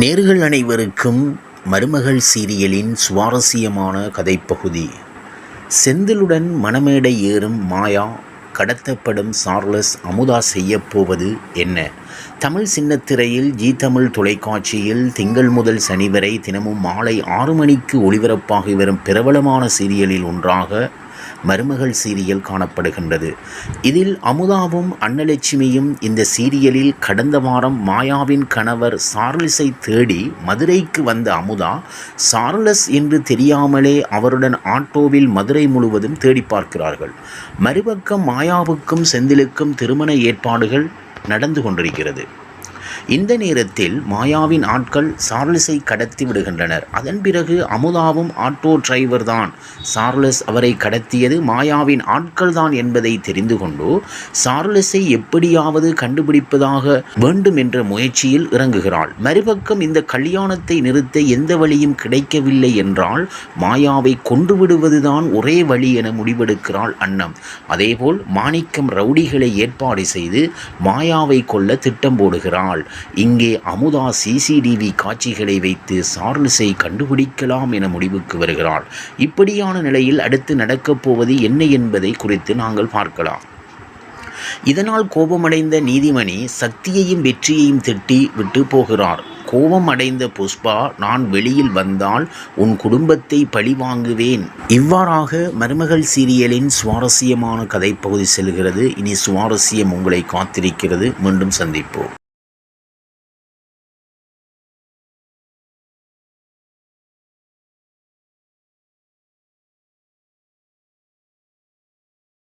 நேர்கள் அனைவருக்கும் மருமகள் சீரியலின் சுவாரஸ்யமான கதைப்பகுதி. செந்திலுடன் மணமேடை ஏறும் மாயா கடத்தப்படும் சார்லஸ் அமுதா செய்யப்போவது என்ன? தமிழ் சின்னத்திரையில் ஜீ தமிழ் தொலைக்காட்சியில் திங்கள் முதல் சனி வரை தினமும் மாலை ஆறு மணிக்கு ஒளிபரப்பாகி வரும் பிரபலமான சீரியலில் ஒன்றாக மருமகள் சீரியல் காணப்படுகின்றது. இதில் அமுதாவும் அன்னலட்சுமியும் இந்த சீரியலில் கடந்த வாரம் மாயாவின் கணவர் சார்லஸை தேடி மதுரைக்கு வந்த அமுதா சார்லஸ் என்று தெரியாமலே அவருடன் ஆட்டோவில் மதுரை முழுவதும் தேடி பார்க்கிறார்கள். மறுபக்கம் மாயாவுக்கும் செந்திலுக்கும் திருமண ஏற்பாடுகள் நடந்து கொண்டிருக்கிறது. இந்த நேரத்தில் மாயாவின் ஆட்கள் சார்லஸை கடத்தி விடுகின்றனர். அதன் பிறகு அமுதாவும் ஆட்டோ டிரைவர் தான். சார்லஸ் அவரை கடத்தியது மாயாவின் ஆட்கள் தான் என்பதை தெரிந்து கொண்டு சார்லஸை எப்படியாவது கண்டுபிடிப்பதாக வேண்டும் என்ற முயற்சியில் இறங்குகிறாள். மறுபக்கம் இந்த கல்யாணத்தை நிறுத்த எந்த வழியும் கிடைக்கவில்லை என்றால் மாயாவை கொண்டு விடுவதுதான் ஒரே வழி என முடிவெடுக்கிறாள் அன்னம். அதேபோல் மாணிக்கம் ரவுடிகளை ஏற்பாடு செய்து மாயாவை கொல்ல திட்டம் போடுகிறாள். இங்கே அமுதா சிசிடிவி காட்சிகளை வைத்து சார்லஸை கண்டுபிடிக்கலாம் என முடிவுக்கு வருகிறாள். இப்படியான நிலையில் அடுத்து நடக்கப் போவது என்ன என்பதை குறித்து நாங்கள் பார்க்கலாம். இதனால் கோபமடைந்த நீதிமணி சக்தியையும் வெற்றியையும் திட்டி விட்டு போகிறார். கோபம் அடைந்த புஷ்பா நான் வெளியில் வந்தால் உன் குடும்பத்தை பழிவாங்குவேன் இவ்வாறாக மருமகள் சீரியலின் சுவாரஸ்யமான கதைப்பகுதி செல்கிறது. இனி சுவாரஸ்யம் உங்களை காத்திருக்கிறது. மீண்டும் சந்திப்போம்.